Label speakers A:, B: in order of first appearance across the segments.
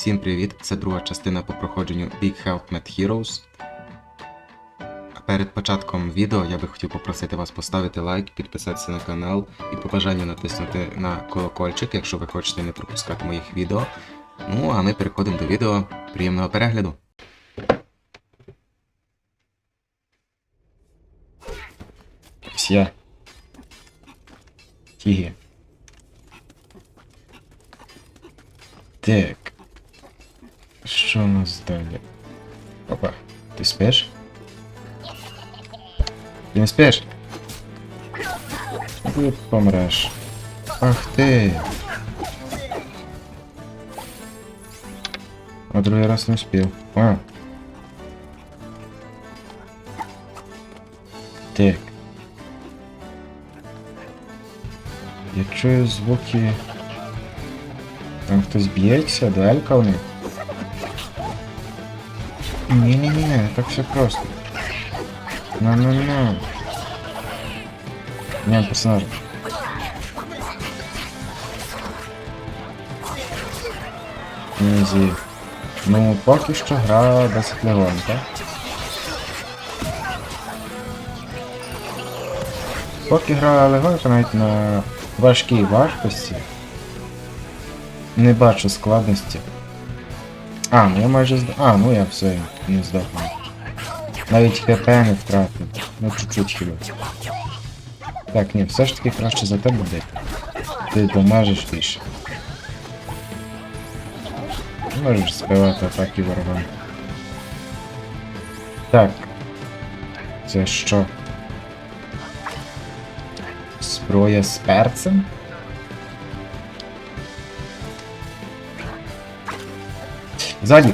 A: Всім привіт! Це друга частина по проходженню Big Help Met Heroes. Перед початком відео я би хотів попросити вас поставити лайк, підписатися на канал і по бажанню натиснути на колокольчик, якщо ви хочете не пропускати моїх відео. Ну, а ми переходимо до відео. Приємного перегляду!
B: Все. Тіги. Так. Що у нас далі? Опа, ти спиш? Ти не спиш? Ти помреш. Ах ти. А другий раз не успів. А. Так. Я чую звуки. Там хтось б'ється, дуелька у них. Ні-ні-ні, не так все просто. На-на-на. Нет персонажа. Ізі. Ну, поки що гра досить легонька. Поки гра легонька навіть на важкій важкості. Не бачу складності. А, ну я майже зда... А, ну я все, не здохну. Навіть хп не втратив. Ну чуть-чуть хіба. Так, ні, все ж таки краще за тебе буде. Ти помажеш більше. Можеш збивати атаки ворогам. Так. Це що? Зброя з перцем? Ззаді.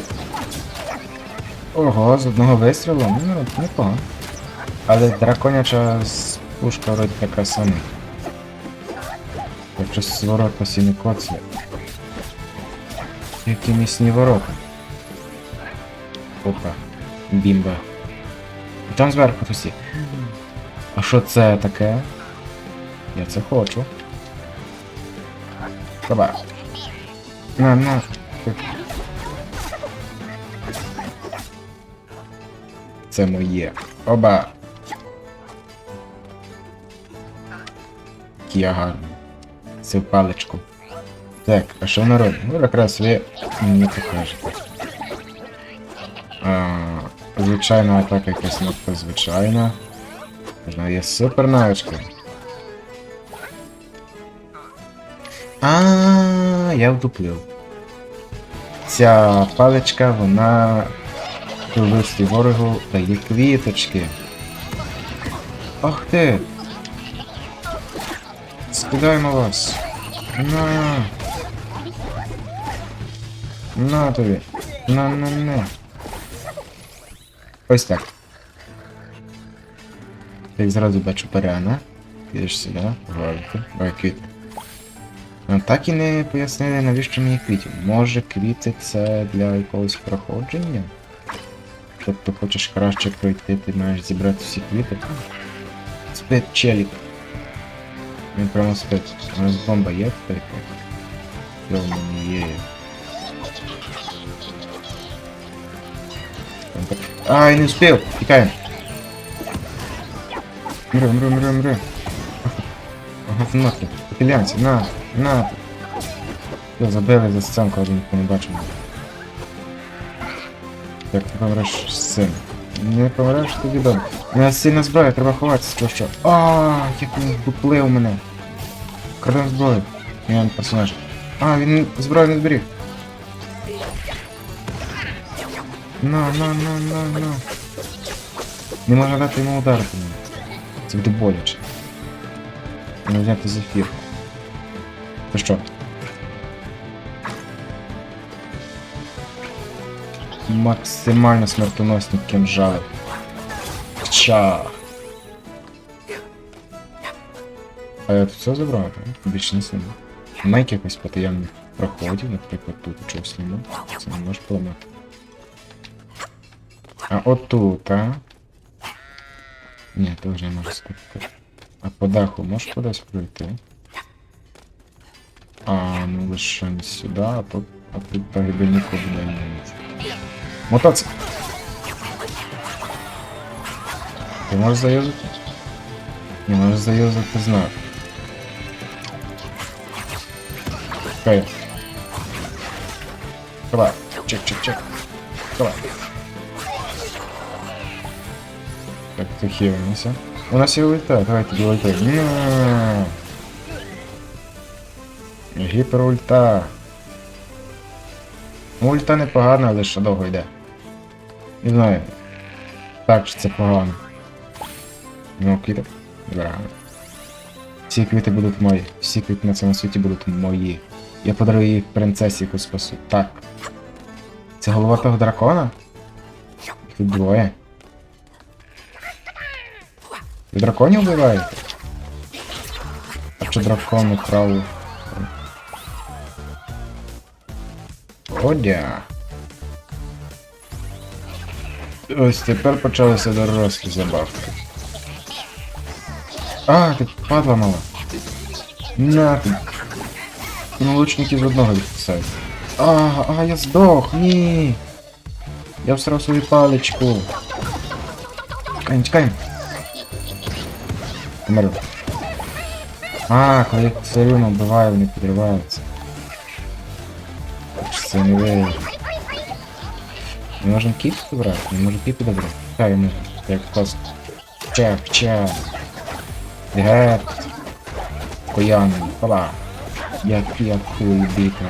B: Ого, з одного вистрілу? Ну, непогано. Але драконяча пушка вроді така сама. Якщо з ворота сіні коцли. Які міцні ворота. Опа. Бімба. Там зверху є. А що це таке? Я це хочу. Давай. На, на. Це моє. Оба. Я гарний. В паличку. Так, а що народ? Ну якраз ви мені покажете. А, звичайна атака якась надто звичайна. Вона є супер навичка. А, я вдуплив. Ця паличка, вона вивести ворогу дає квіточки. Ах ти! Скидаємо вас. На. На тобі. На на на. Ось так. Як зразу бачу перена. Підеш сюди, гвальки. Ой, квіти. Ну, так і не пояснили, навіщо мені квіти. Може квіти це для якогось проходження? Тобто хочеш краще пройти, ти маєш зібрати всі квіти. Спит челік. Він прямо спит. У нас бомба є тепер? Йо, мене є. Ай, не успів! Тікаємо! Мре, мре, мре, мре. Ага, нахуй. Попілянці, на, на. Я забили за сценку, ніхто не бачив. Як ти помреш з цим? Не помреш тоді добре. У мене сильна зброя, треба ховатися, що що. А, як він дуплив мене. Крадем зброю. Я персонаж. А, він зброю не зберіг. На, на, на, на, на. Не можна дати йому ударити мене. Це буде боляче. Не взяти зефір. Ти що? Максимально смертоносні кинжали. Ча. А я тут все забрав, так? Більше не сильно. На якихось потаємних проходів, наприклад, тут чогось нема. Це не можеш поламати. А отут, а? Ні, вже не можеш скупити. А по даху можеш кудись пройти? А, ну лише не сюди, а тут А тут погибельнику буде німець. Мотоцикл. Ти можеш заюзати? Не можеш заюзати знак. Чекай. Давай. Чек, чек, чек. Давай. Так, ти хилимося. У нас є ульта, давай тоді ульта. Ня. Гіперульта. Ну, Ульта непогана, але ще довго йде. Не знаю. Так що це погано. Ну, квіти. Браво. Всі квіти будуть мої. Всі квіти на цьому світі будуть мої. Я подарую їх принцесі, яку спасу. Так. Це голова того дракона? Їх Тут двоє. Ви драконів вбиваєте? А чи дракон украв? Одя. Ось тепер почалися дорослі забавки. А, ти падла мала. На. Ну, лучники з одного відписають. А, а, я здох, ні. Я всрав свою паличку. Чекаємо, чекаємо. Померли. А, коли їх все рівно вбиваю, вони підриваються. Це не ви. Ми можемо кіп забрати? Ми можемо кіп я можу. Як класно. Чак, чак. Гет. Коян. Пала. Як я хуй бікер.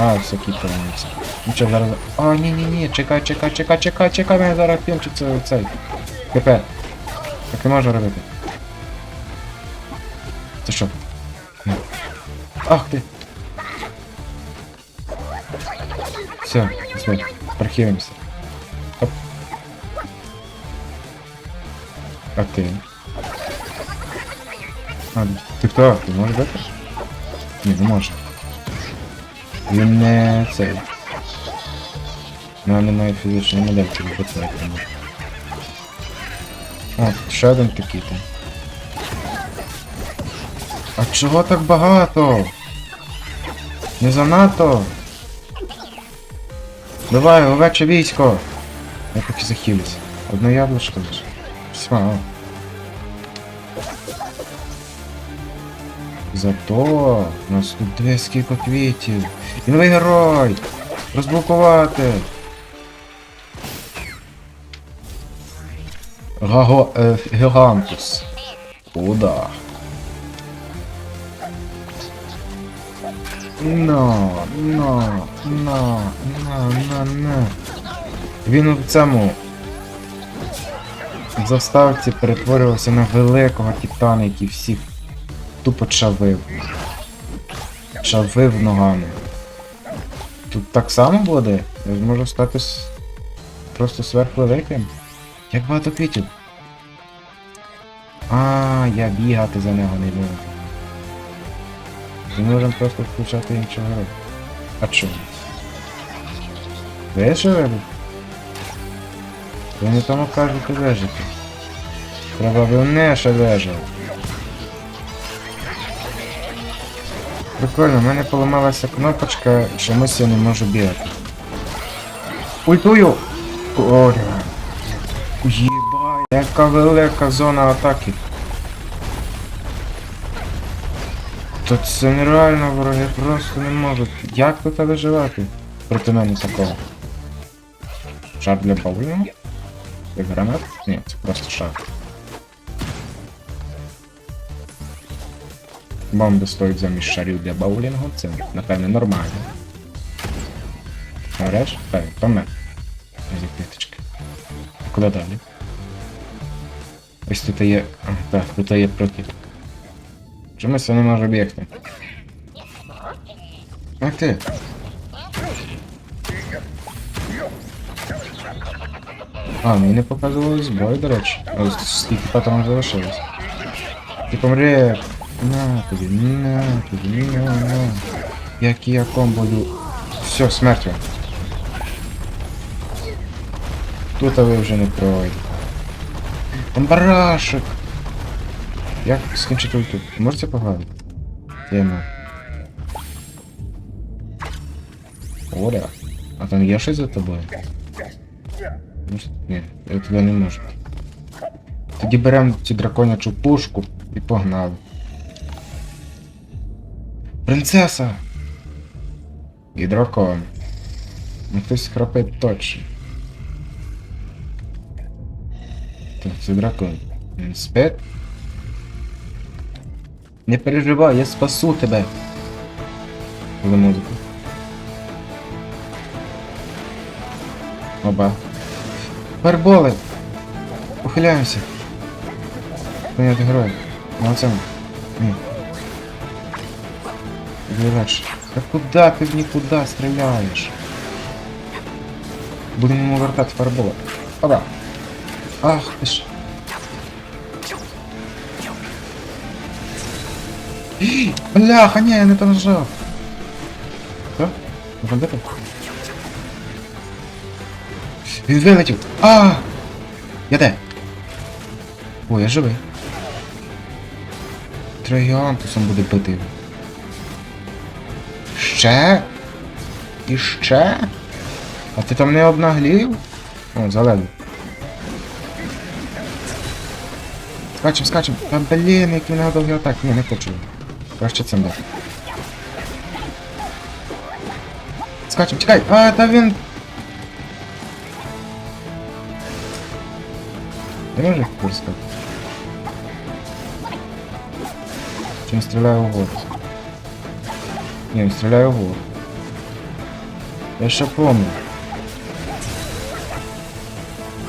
B: А, все кіпається. Ну що, зараз... А, ні, чекай, чекай, чекай, чекай, чекай, мене зараз кінчиться цей. КП. Так не можу робити. Це що? Ах ти! Все, все, прохилимся. Оп. А ти? А, ти хто? Ти можеш бити? Ні, не може. Він не цей. Ну, немає фізичної модельки, не може. О, ще там. А чого так багато? Не занадто? Давай, овече військо! Я поки захилюся. Одне яблучко лише. Смало. Зато у нас тут дві скільки квітів. І новий герой! Розблокувати! Гаго... Е, Гігантус. О, да. Но, но, но, на, на, на. Він в цьому заставці перетворювався на великого титана, який всіх тупо чавив. Чавив ногами. Тут так само буде? Я зможу стати с- просто сверхвеликим. Як багато квітів. А, я бігати за нього не буду. Ми можемо просто включати іншого. А чому? Вижили? Ви не тому вижити. Треба ви не ще вижили. Прикольно, в мене поламалася кнопочка, чомусь я не можу бігати. Ультую! Оля. Єбай, яка велика зона атаки. Та це нереально, вороги просто не можуть. Як тут виживати? Проти мене такого. Шар для баулінгу? Гранат? Ні, це просто шар. Бомби стоять замість шарів для баулінгу, це напевне нормально. Говориш? Так, помер. Зі квіточки. Куди далі? Ось тут є. А, так, тут є проти. Чомусь я не можу бігти. Ах ти. А, мені не показували зброю, до речі. Ось скільки патронів залишилось. Ти помре. На тобі, на тобі, на, на. Як я комбою. Все, смерть. Тут ви вже не пройдете. Там барашек. Як скінчити ульту? Можете погладити? Я йому. Оля. А там є щось за тобою? Ну, Ні, я туди не можу. Тоді беремо цю драконячу пушку і погнали. Принцеса! І дракон. Ну хтось храпить точно. Так, це дракон. Він спить? Не переживай, я спасу тебе. За музику. Оба. Барболи! Ухиляємося. Прийняти героя. Молодцем. Ні. Легше. Та куди ти в нікуди стріляєш? Будемо йому вертати фарбола. Оба. Ах, ти ж. Бляха, ні, я не то нажав. Що? Бандити? Він вилетів. А! Я де? О, я живий. Троянтусом буде бити. Ще? І ще? А ти там не обнаглів? О, заледве. Скачем, скачем. Та блін, які в нього довгі атаки. Ні, не хочу. Краще цим дати. Скачем, чекай! А, та він. Не може пускати. Чи він стріляє угору? Ні, він стріляє угору. Я ще помню.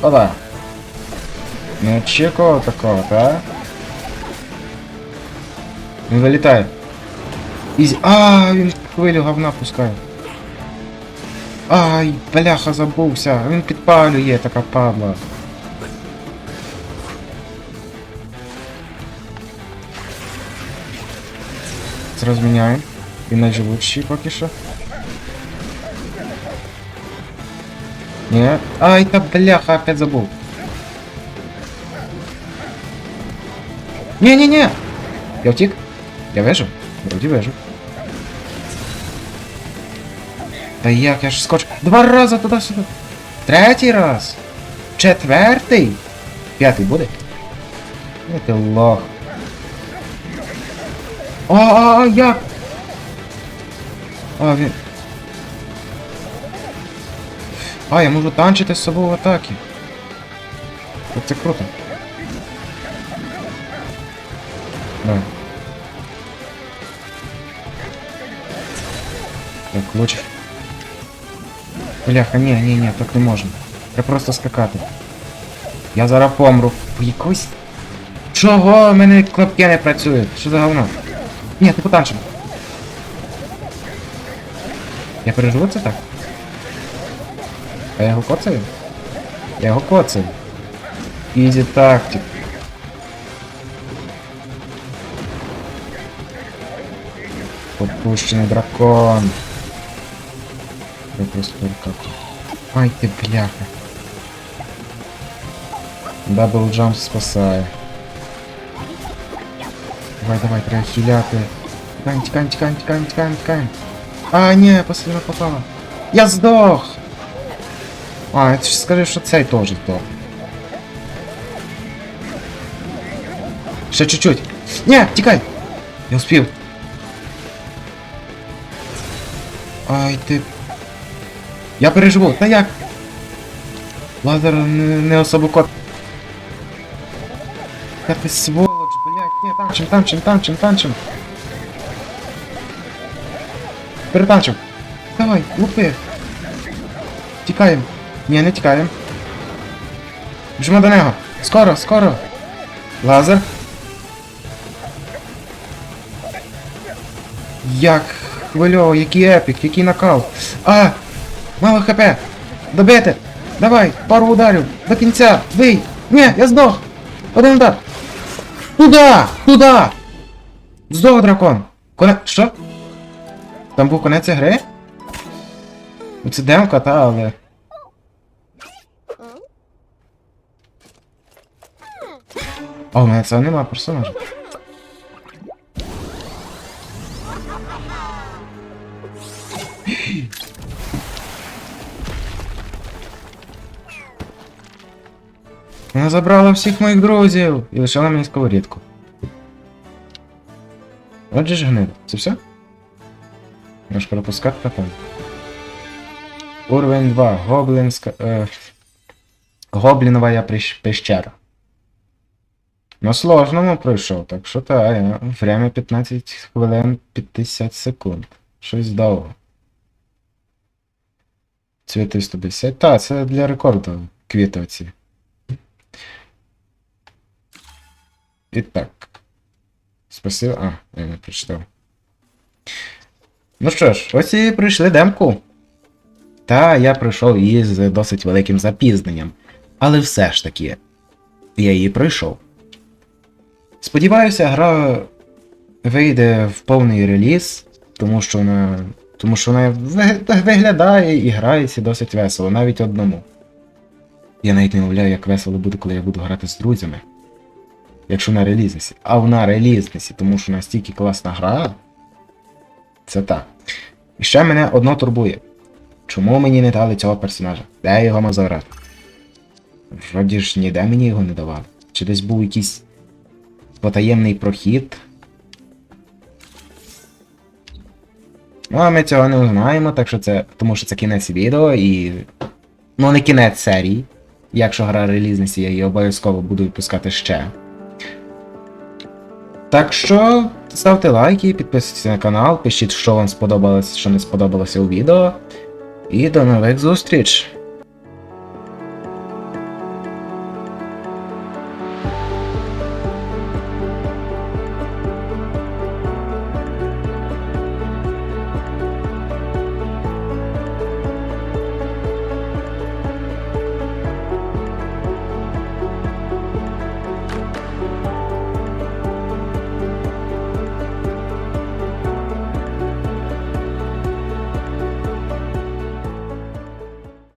B: Опа! Не очікував такого, так? Він вилітає. Ізі. А, він хвилю говна пускає. Ай, бляха, забувся. Він підпалює, така падла. Зразу міняємо. Він найживучий поки що. Ні. Ай, та бляха, опять забув. Не-не-не! Я втік? Я вижу? Вроді вижу. Та як я ж скоч... Два рази туди-сюди. Третій раз. Четвертий. П'ятий буде? Не ти лох. А, а, як? А, він... А, я можу танчити з собою в атаки. От Це круто. Так, лучше. Бляха, ні, ні, ні, так не можна. Треба просто скакати. Я зараз помру. Якось. Чого? У мене кнопки не працюють? Що за говно? Ні, ти потанчим. Я переживу це так? А я його коцаю? Я його коцаю. Ізі тактик. Попущений дракон. Я просто перекатываю. Ай ти бляха. Дабл джамп спасає. Давай, давай, треба хиляти. Тікаємо, тікаємо, тікаємо, тікаємо, тікаємо, тікаємо. А, ні, последня попала. Я здох! А, ти ж скажи, що цей теж здох. Ще чуть-чуть. Ні, тікай! Я успів. Ай ти. Я переживу, та як? Лазер не, не особо кот. Та ти сволоч, ні, танчим, танчим, танчим, танчим. Перетанчим. Давай, лупи. Тікаємо. Ні, не тікаємо. Біжимо до нього. Скоро, скоро. Лазер. Як хвильово, який епік, який накал. А! Мало хп! Добити! Давай, пару ударів! До кінця! Бий! Ні, я здох! Один удар! Туда! Куда? Здох дракон! Коне... Що? Там був конець гри? Це демка, та, але. А у мене це нема персонажа. Вона забрала всіх моїх друзів і лишила мені сковорідку. Отже ж гнида. Це все? Можеш пропускати напевно. Уровень 2. Гоблинська. Е, Гоблінова пещера. На сложному пройшов, так що та. Время 15 хвилин 50 секунд. Щось довго. Цвіти 150. Та, це для рекорду квіти оці. І так. Спасибо. А, я не прочитав. Ну що ж, ось і пройшли демку. Та я пройшов її з досить великим запізненням. Але все ж таки, я її пройшов. Сподіваюся, гра вийде в повний реліз, тому що вона. Тому що вона виглядає і грається досить весело, навіть одному. Я навіть не уявляю, як весело буде, коли я буду грати з друзями. Якщо на релізнесі. А вона релізнесі, тому що настільки класна гра. Це так. І ще мене одно турбує. Чому мені не дали цього персонажа? Де його мазора? Вроді ж ніде мені його не давали. Чи десь був якийсь потаємний прохід? Ну, а ми цього не узнаємо, так що це. Тому що це кінець відео і. Ну, не кінець серії. Якщо гра релізнесі, я її обов'язково буду випускати ще. Так що ставте лайки, підписуйтесь на канал, пишіть, що вам сподобалось, що не сподобалося у відео. І до нових зустріч!